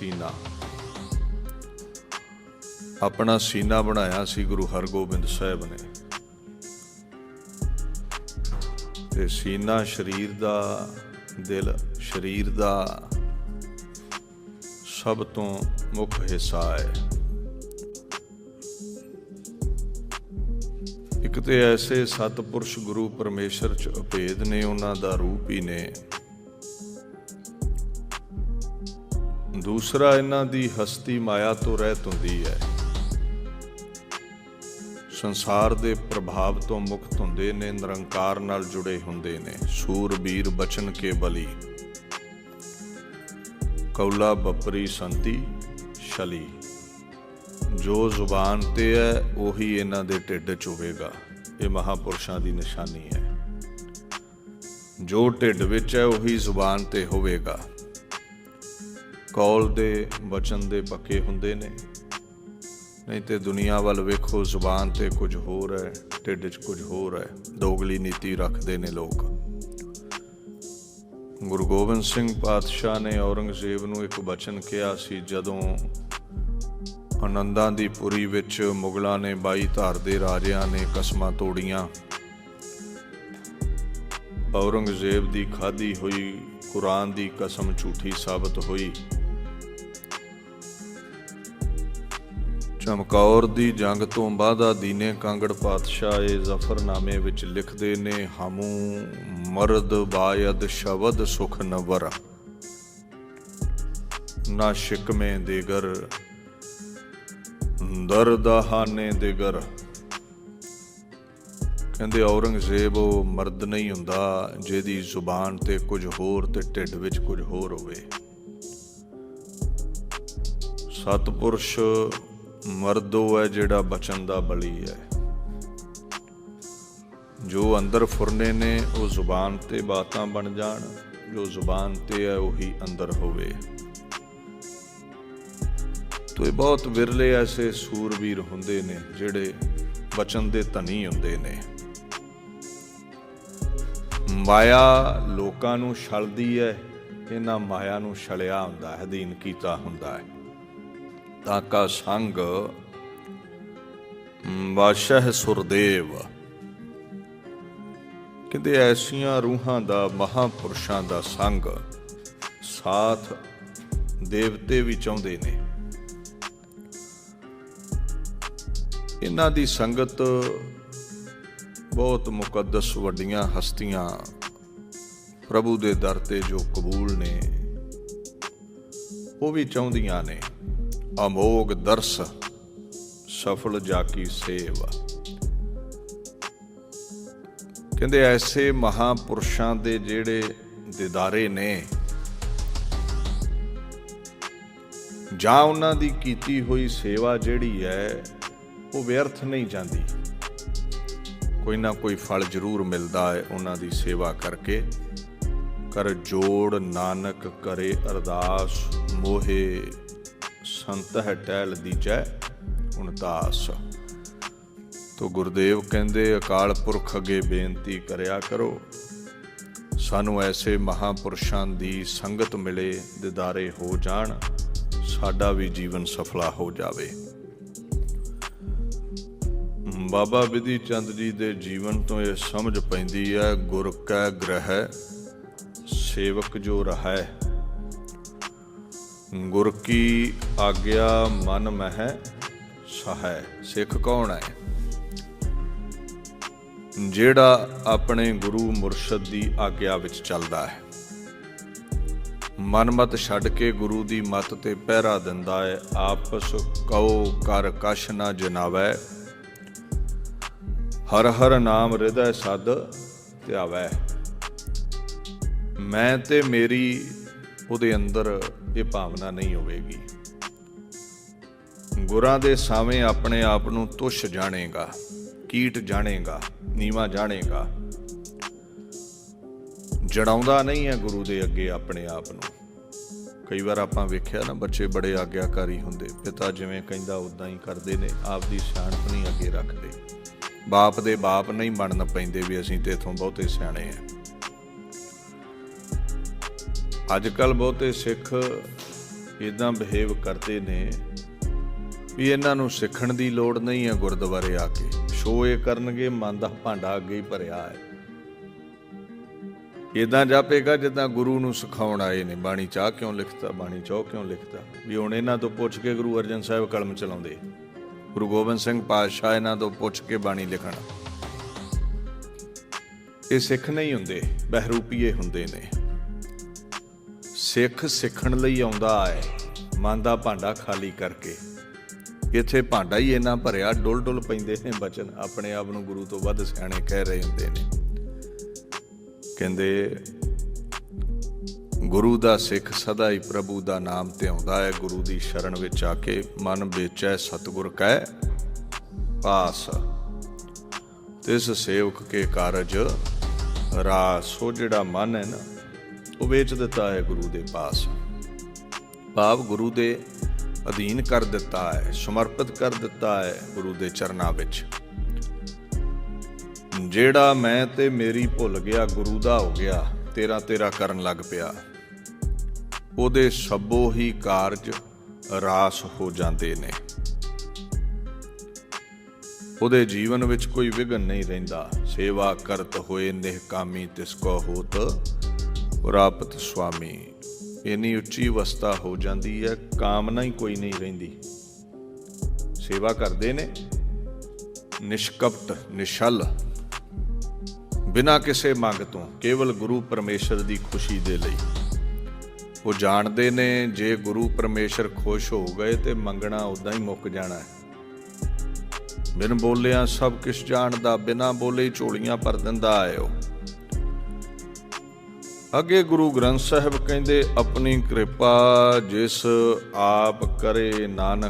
ਸੀਨਾ। ਆਪਣਾ ਸੀਨਾ ਬਣਾਇਆ ਸੀ ਗੁਰੂ ਹਰਗੋਬਿੰਦ ਸਾਹਿਬ ਨੇ। ਤੇ ਸੀਨਾ ਸਰੀਰ ਦਾ, ਦਿਲ ਸਰੀਰ ਦਾ ਸਭ ਤੋਂ ਮੁੱਖ ਹਿੱਸਾ ਹੈ। ਇੱਕ ਤੇ ਐਸੇ ਸਤਪੁਰਸ਼ ਗੁਰੂ ਪਰਮੇਸ਼ਰ ਚ ਅਭੇਦ ਨੇ, ਉਹਨਾਂ ਦਾ ਰੂਪ ਹੀ ਨੇ। ਦੂਸਰਾ ਇਹਨਾਂ ਦੀ ਹਸਤੀ ਮਾਇਆ ਤੋਂ ਰਹਿਤ ਹੁੰਦੀ ਹੈ। ਸੰਸਾਰ ਦੇ ਪ੍ਰਭਾਵ ਤੋਂ ਮੁਕਤ ਹੁੰਦੇ ਨੇ, ਨਿਰੰਕਾਰ ਨਾਲ ਜੁੜੇ ਹੁੰਦੇ ਨੇ। ਸੂਰਬੀਰ ਬਚਨ ਕੇ ਬਲੀ। ਕੌਲਾ ਬੱਪਰੀ ਸੰਤੀ ਸ਼ਲੀ ਜੋ ਜ਼ੁਬਾਨ ਤੇ ਹੈ, ਉਹੀ ਇਹਨਾਂ ਦੇ ਢਿੱਡ ਚ ਹੋਵੇਗਾ। ਇਹ ਮਹਾਪੁਰਸ਼ਾਂ ਦੀ ਨਿਸ਼ਾਨੀ ਹੈ। ਜੋ ਢਿੱਡ ਵਿੱਚ ਹੈ, ਉਹੀ ਜ਼ੁਬਾਨ ਤੇ ਹੋਵੇਗਾ। ਕੌਲ ਦੇ ਵਚਨ ਦੇ ਪੱਕੇ ਹੁੰਦੇ ਨੇ। ਨਹੀਂ ਤੇ ਦੁਨੀਆ ਵੱਲ ਵੇਖੋ, ਜ਼ੁਬਾਨ ਤੇ ਕੁਝ ਹੋਰ ਹੈ, ਢਿੱਡ 'ਚ ਕੁਝ ਹੋਰ ਹੈ। ਦੋਗਲੀ ਨੀਤੀ ਰੱਖਦੇ ਨੇ ਲੋਕ। ਗੁਰੂ ਗੋਬਿੰਦ ਸਿੰਘ ਪਾਤਸ਼ਾਹ ਨੇ ਔਰੰਗਜ਼ੇਬ ਨੂੰ ਇੱਕ ਬਚਨ ਕਿਹਾ ਸੀ, ਜਦੋਂ ਆਨੰਦਾਂ ਦੀ ਪੁਰੀ ਵਿੱਚ ਮੁਗਲਾਂ ਨੇ 22 ਧਾਰ ਦੇ ਰਾਜਿਆਂ ਨੇ ਕਸਮਾਂ ਤੋੜੀਆਂ। ਔਰੰਗਜ਼ੇਬ ਦੀ ਖਾਦੀ ਹੋਈ ਕੁਰਾਨ ਦੀ ਕਸਮ ਝੂਠੀ ਸਾਬਤ ਹੋਈ। ਚਮਕੌਰ ਦੀ ਜੰਗ ਤੋਂ ਬਾਅਦ ਦੀਨੇ ਕਾਂਗੜ ਪਾਤਸ਼ਾਹ ਇਹ ਜ਼ਫਰਨਾਮੇ ਵਿੱਚ ਲਿਖਦੇ ਨੇ, ਹਮੂ ਮਰਦ ਬਾਇਦ ਸ਼ਬਦ ਸੁਖ ਨਵਰ। ਨਾ ਸ਼ਿਕਮੇ ਦੇਗਰ, ਦਰਦ ਦੇਗਰ। ਕਹਿੰਦੇ ਔਰੰਗਜ਼ੇਬ ਉਹ ਮਰਦ ਨਹੀਂ ਹੁੰਦਾ, ਜਿਹਦੀ ਜ਼ੁਬਾਨ ਤੇ ਕੁਝ ਹੋਰ ਤੇ ਢਿੱਡ ਵਿੱਚ ਕੁਝ ਹੋਰ ਹੋਵੇ। ਸਤਪੁਰਸ਼ ਮਰਦੋ ਹੈ ਜਿਹੜਾ ਬਚਨ ਦਾ ਬਲੀ ਹੈ। ਜੋ ਅੰਦਰ ਫੁਰਨੇ ਨੇ, ਉਹ ਜ਼ੁਬਾਨ ਤੇ ਬਾਤਾਂ ਬਣ ਜਾਣ। ਜੋ ਜ਼ੁਬਾਨ ਤੇ ਹੈ, ਉਹੀ ਅੰਦਰ ਹੋਵੇ। ਤੋ ਇਹ ਬਹੁਤ ਵਿਰਲੇ ਐਸੇ ਸੂਰਬੀਰ ਹੁੰਦੇ ਨੇ, ਜਿਹੜੇ ਬਚਨ ਦੇ ਧਨੀ ਹੁੰਦੇ ਨੇ। ਮਾਇਆ ਲੋਕਾਂ ਨੂੰ ਛਲਦੀ ਹੈ, ਇਹਨਾਂ ਮਾਇਆ ਨੂੰ ਛਲਿਆ ਹੁੰਦਾ ਹੈ ਅਧੀਨ ਕੀਤਾ ਹੁੰਦਾ ਹੈ। ਤਾਂ ਕਾ ਸੰਗ ਵਾਸ਼ਹ ਸੁਰਦੇਵ। ਕਹਿੰਦੇ ਐਸੀਆਂ ਰੂਹਾਂ ਦਾ, ਮਹਾਪੁਰਸ਼ਾਂ ਦਾ ਸੰਗ ਸਾਥ ਦੇਵਤੇ ਵੀ ਚਾਹੁੰਦੇ ਨੇ। ਇਹਨਾਂ ਦੀ ਸੰਗਤ ਬਹੁਤ ਮੁਕੱਦਸ ਵੱਡੀਆਂ ਹਸਤੀਆਂ ਪ੍ਰਭੂ ਦੇ ਦਰ ਤੇ ਜੋ ਕਬੂਲ ਨੇ, ਉਹ ਵੀ ਚਾਹੁੰਦੀਆਂ ਨੇ। ਅਮੋਗ ਦਰਸ, ਸਫਲ ਜਾ ਕੀ ਸੇਵਾ। ਕਹਿੰਦੇ ਐਸੇ ਮਹਾਪੁਰਸ਼ਾਂ ਦੇ ਜਿਹੜੇ ਦਿਦਾਰੇ ਨੇ, ਜਾਂ ਉਹਨਾਂ ਦੀ ਕੀਤੀ ਹੋਈ ਸੇਵਾ ਜਿਹੜੀ ਹੈ, ਉਹ ਵਿਅਰਥ ਨਹੀਂ ਜਾਂਦੀ। ਕੋਈ ਨਾ ਕੋਈ ਫਲ ਜ਼ਰੂਰ ਮਿਲਦਾ ਹੈ ਉਹਨਾਂ ਦੀ ਸੇਵਾ ਕਰਕੇ। ਕਰ ਜੋੜ ਨਾਨਕ ਕਰੇ ਅਰਦਾਸ, ਮੋਹੇ ਸੰਤ ਹੈ ਟਹਿਲ ਦੀਜੈ ਉਨਤਾਸ ਤੋ ਗੁਰਦੇਵ ਕਹਿੰਦੇ, ਅਕਾਲ ਪੁਰਖ ਅਗੇ ਬੇਨਤੀ ਕਰਿਆ ਕਰੋ। ਸਾਨੂੰ ਐਸੇ ਮਹਾਪੁਰਸ਼ਾਂ ਦੀ ਸੰਗਤ ਮਿਲੇ, ਦਿਦਾਰੇ ਹੋ ਜਾਣ, ਸਾਡਾ ਵੀ ਜੀਵਨ ਸਫਲਾ ਹੋ ਜਾਵੇ। ਬਾਬਾ ਵਿਧੀ ਚੰਦ ਜੀ ਦੇ ਜੀਵਨ ਤੋਂ ਇਹ ਸਮਝ ਪੈਂਦੀ ਹੈ, ਗੁਰ ਕੈ ਗ੍ਰਹਿ, ਸੇਵਕ ਜੋ ਰਹੈ ਗੁਰ ਕੀ ਆਗਿਆ ਮਨ ਮਹਿ ਸਹੈ ਸਿੱਖ ਕੌਣ ਹੈ? ਜਿਹੜਾ ਆਪਣੇ ਗੁਰੂ ਮੁਰਸ਼ਦ ਦੀ ਆਗਿਆ ਵਿੱਚ ਚੱਲਦਾ ਹੈ। ਮਨਮਤ ਛੱਡ ਕੇ ਗੁਰੂ ਦੀ ਮਤ ਤੇ ਪਹਿਰਾ ਦਿੰਦਾ ਹੈ। ਆਪਸ ਕਉ ਕਰ ਕਛ ਨਾ ਜਨਾਵੈ, ਹਰ ਹਰ ਨਾਮ ਹਿਰਦੈ ਸਦ ਧਿਆਵੈ। ਮੈਂ ਤੇ ਮੇਰੀ ਉਹਦੇ ਅੰਦਰ ਇਹ ਭਾਵਨਾ ਨਹੀਂ ਹੋਵੇਗੀ। ਗੁਰਾਂ ਦੇ ਸਾਵੇਂ ਆਪਣੇ ਆਪ ਨੂੰ ਤੁਸ਼ ਜਾਣੇਗਾ, ਕੀਟ ਜਾਣੇਗਾ, ਨੀਵਾ ਜਾਣੇਗਾ। ਜੜਾਉਂਦਾ ਨਹੀਂ ਹੈ ਗੁਰੂ ਦੇ ਅੱਗੇ ਆਪਣੇ ਆਪ ਨੂੰ। ਕਈ ਵਾਰ ਆਪਾਂ ਵੇਖਿਆ ਨਾ, ਬੱਚੇ ਬੜੇ ਆਗਿਆਕਾਰੀ ਹੁੰਦੇ। ਪਿਤਾ ਜਿਵੇਂ ਕਹਿੰਦਾ ਉਦਾਂ ਹੀ ਕਰਦੇ ਨੇ, ਆਪਦੀ ਸਿਆਣਪ ਨਹੀਂ ਅੱਗੇ ਰੱਖਦੇ। ਬਾਪ ਦੇ ਬਾਪ ਨਹੀਂ ਬਣਨ ਪੈਂਦੇ ਵੀ ਅਸੀਂ ਤੇ ਇਥੋਂ ਬਹੁਤੇ ਸਿਆਣੇ ਆ। ਅੱਜ ਕੱਲ ਬਹੁਤੇ ਸਿੱਖ ਇਦਾਂ ਬਿਹੇਵ ਕਰਦੇ ਨੇ ਵੀ ਇਹਨਾਂ ਨੂੰ ਸਿੱਖਣ ਦੀ ਲੋੜ ਨਹੀਂ ਹੈ ਗੁਰਦੁਆਰੇ ਆ ਕੇ। ਸ਼ੋ ਇਹ ਕਰਨਗੇ, ਮਨ ਦਾ ਭਾਂਡਾ ਅੱਗੇ ਹੀ ਭਰਿਆ ਹੈ। ਇਦਾਂ ਜਾਪੇਗਾ ਜਿੱਦਾਂ ਗੁਰੂ ਨੂੰ ਸਿਖਾਉਣ ਆਏ ਨੇ, ਬਾਣੀ ਚਾਹ ਕਿਉਂ ਲਿਖਤਾ, ਬਾਣੀ ਚੌ ਕਿਉਂ ਲਿਖਤਾ? ਵੀ ਹੁਣ ਇਹਨਾਂ ਤੋਂ ਪੁੱਛ ਕੇ ਗੁਰੂ ਅਰਜਨ ਸਾਹਿਬ ਕਲਮ ਚਲਾਉਂਦੇ। ਗੁਰੂ ਗੋਬਿੰਦ ਸਿੰਘ ਪਾਤਸ਼ਾਹ ਇਹਨਾਂ ਤੋਂ ਪੁੱਛ ਕੇ ਬਾਣੀ ਲਿਖਣ। ਇਹ ਸਿੱਖ ਨਹੀਂ ਹੁੰਦੇ, ਬਹਿਰੂਪੀਏ ਹੁੰਦੇ ਨੇ। ਸਿੱਖ ਸਿੱਖਣ ਲਈ ਆਉਂਦਾ ਹੈ ਮਨ ਦਾ ਭਾਂਡਾ ਖਾਲੀ ਕਰਕੇ। ਇੱਥੇ ਭਾਂਡਾ ਹੀ ਇੰਨਾ ਭਰਿਆ ਡੁੱਲ ਡੁੱਲ ਪੈਂਦੇ ਨੇ ਬਚਨ, ਆਪਣੇ ਆਪ ਨੂੰ ਗੁਰੂ ਤੋਂ ਵੱਧ ਸਿਆਣੇ ਕਹਿ ਰਹੇ ਹੁੰਦੇ ਨੇ। ਕਹਿੰਦੇ, ਗੁਰੂ ਦਾ ਸਿੱਖ ਸਦਾ ਹੀ ਪ੍ਰਭੂ ਦਾ ਨਾਮ ਤੇ ਆਉਂਦਾ ਹੈ, ਗੁਰੂ ਦੀ ਸ਼ਰਨ ਵਿੱਚ ਆ ਕੇ ਮਨ ਵੇਚੈ, ਸਤਿਗੁਰ ਕੈ, ਪਾਸ। ਤਿਸ ਸੇਵਕ ਕੇ ਕਾਰਜ ਰਾਸ ਉਹ ਜਿਹੜਾ ਮਨ ਹੈ ਨਾ ਉਹ ਵੇਚ ਦਿੱਤਾ ਹੈ ਗੁਰੂ ਦੇ ਪਾਸ। ਭਾਵ ਗੁਰੂ ਦੇ ਅਧੀਨ ਕਰ ਦਿੱਤਾ ਹੈ, ਸਮਰਪਿਤ ਕਰ ਦਿੱਤਾ ਹੈ ਗੁਰੂ ਦੇ ਚਰਨਾਂ ਵਿੱਚ। ਜਿਹੜਾ ਮੈਂ ਤੇ ਮੇਰੀ ਭੁੱਲ ਗਿਆ, ਗੁਰੂ ਦਾ ਹੋ ਗਿਆ, ਤੇਰਾ ਤੇਰਾ ਕਰਨ ਲੱਗ ਪਿਆ। ਉਹਦੇ ਸਭੋ ਹੀ ਕਾਰਜ ਰਾਸ ਹੋ ਜਾਂਦੇ ਨੇ। ਉਹਦੇ ਜੀਵਨ ਵਿੱਚ ਕੋਈ ਵਿਗਨ ਨਹੀਂ ਰਹਿੰਦਾ। ਸੇਵਾ ਕਰਤ ਹੋਏ ਨਿਹਕਾਮੀ ਤਿਸ ਕੋ ਹੋਤ ਪ੍ਰਾਪਤ ਸੁਆਮੀ। ਇਨੀ ਉੱਚੀ ਅਵਸਥਾ ਹੋ ਜਾਂਦੀ ਹੈ, ਕਾਮਨਾ ਹੀ ਕੋਈ ਨਹੀਂ ਰਹਿੰਦੀ। ਸੇਵਾ ਕਰਦੇ ਨੇ। ਨਿਸ਼ਕਪਟ, ਨਿਸ਼ਲ। ਬਿਨਾਂ ਕਿਸੇ ਮੰਗ ਤੋਂ, ਕੇਵਲ ਗੁਰੂ ਪਰਮੇਸ਼ਰ ਦੀ ਖੁਸ਼ੀ ਦੇ ਲਈ। ਉਹ ਜਾਣਦੇ ਨੇ, ਜੇ ਗੁਰੂ ਪਰਮੇਸ਼ਰ ਖੁਸ਼ ਹੋ ਗਏ ਤੇ ਮੰਗਣਾ ਉਦਾਂ ਹੀ ਮੁੱਕ ਜਾਣਾ ਹੈ। ਬਿਨ ਬੋਲਿਆ ਸਭ ਕੁਝ ਜਾਣਦਾ, ਬਿਨਾਂ ਬੋਲੇ ਹੀ ਝੋਲੀਆਂ ਭਰ ਦਿੰਦਾ ਆਇਓ। ਅੱਗੇ ਗੁਰੂ ਗ੍ਰੰਥ ਸਾਹਿਬ ਕਹਿੰਦੇ ਆਪਣੀ ਕਿਰਪਾ ਜਿਸ ਆਪ ਕਰੇ ਨਾਨਕ